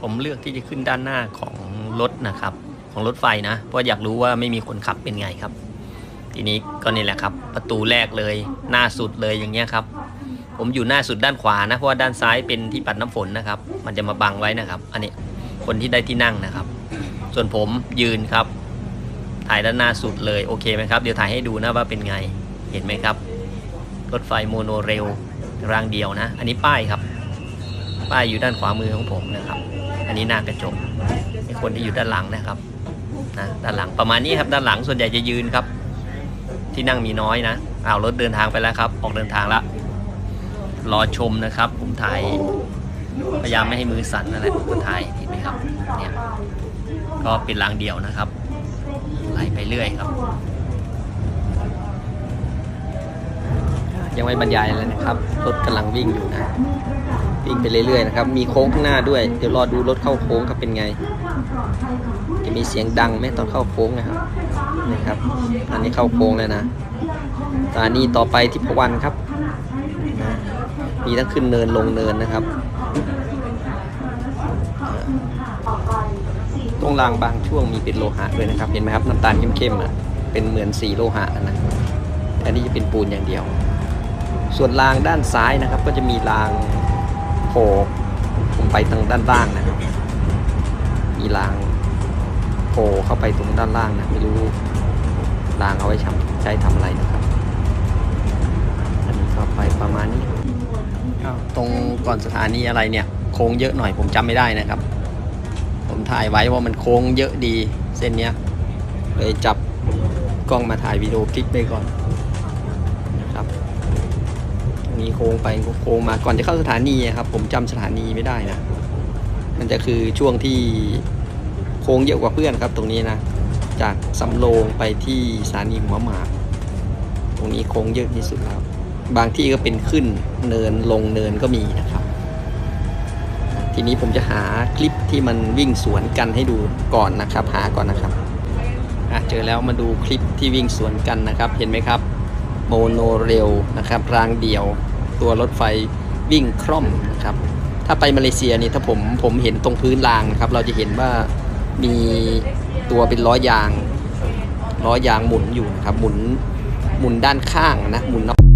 ผมเลือกที่จะขึ้นด้านหน้าของรถนะครับ ของรถไฟนะ เพราะอยากรู้ว่าไม่มีคนขับเป็นไงครับ ทีนี้ก็นี่แหละครับ ประตูแรกเลยหน้าสุดเลยอย่างเงี้ยครับ ผมอยู่หน้าสุดด้านขวานะ เพราะว่าด้านซ้ายเป็นที่ปัดน้ำฝนนะครับ มันจะมาบังไว้นะครับ อันนี้คนที่ได้ที่นั่งนะครับ ส่วนผมยืนครับ ถ่ายด้านหน้าสุดเลยโอเคไหมครับเดี๋ยวถ่ายให้ดูนะว่าเป็นไงเห็นไหมครับ รถไฟโมโนเรลรางเดียวนะ อันนี้ป้ายครับ ป้ายอยู่ด้านขวามือของผมนะครับ อันนี้หน้ากระจกไอ้คนที่อยู่ด้านหลังนะครับนะด้านหลังประมาณนี้ครับด้านหลังส่วนใหญ่จะยืนครับ ที่นั่งมีน้อยนะอ้าวรถเดินทางไปแล้วครับ ออกเดินทางแล้วรอชมนะครับ ผมถ่ายพยายามไม่ให้มือสั่นนั่นแหละผมถ่ายเห็นไหมครับเนี่ยก็เป็นรางเดียวนะครับไหลไปเรื่อยครับ ยังไม่บรรยายเลยนะครับรถกำลังวิ่งอยู่นะ วิ่งไปเรื่อยๆนะครับ มีโค้งข้างหน้าด้วย เดี๋ยวรอดูรถเข้าโค้งครับเป็นไง จะมีเสียงดังไหมตอนเข้าโค้งนะครับนี่ครับ อันนี้เข้าโค้งแล้วนะสถานีต่อไปที่พวันครับนะมีทั้งขึ้นเนินลงเนินนะครับ ตรงรางบางช่วงมีเป็นโลหะด้วยนะครับ เห็นไหมครับน้ำตาลเข้มๆอะ เป็นเหมือนสีโลหะนะ อันนี้จะเป็นปูนอย่างเดียว ส่วนรางด้านซ้ายนะครับ ก็จะมีราง ล่ลงไปทางด้านล่างนะครับมีรางโผล่เข้าไปตรงด้านล่างนะไม่รู้รางเอาไว้ทำใช้ทำอะไรนะครับ อันนี้ก็ไปประมาณนี้ตรงก่อนสถานีอะไรเนี่ย โค้งเยอะหน่อยผมจำไม่ได้นะครับ ผมถ่ายไว้ว่ามันโค้งเยอะดีเส้นเนี้ยเลยจับกล้องมาถ่ายวิดีโอคลิปไปก่อนนะครับ มีโค้งไปโค้งมาก่อนจะเข้าสถานีครับ ผมจำสถานีไม่ได้นะ มันจะคือช่วงที่โค้งเยอะกว่าเพื่อนครับ ตรงนี้นะ จากสำโรงไปที่สถานีหัวหมาก ตรงนี้โค้งเยอะที่สุดแล้วบางที่ก็เป็นขึ้นเนินลงเนินก็มีนะครับ ทีนี้ผมจะหาคลิปที่มันวิ่งสวนกันให้ดูก่อนนะครับ หาก่อนนะครับอะเจอแล้วมาดูคลิปที่วิ่งสวนกันนะครับ เห็นไหมครับโมโนเรลนะครับรางเดียว ตัวรถไฟวิ่งคล่อมนะครับ ถ้าไปมาเลเซียนี่ถ้าผมผมเห็นตรงพื้นรางนะครับ เราจะเห็นว่ามีตัวเป็นล้อยางล้อยางหมุนอยู่นะครับหมุนหมุนด้านข้างนะหมุนนอก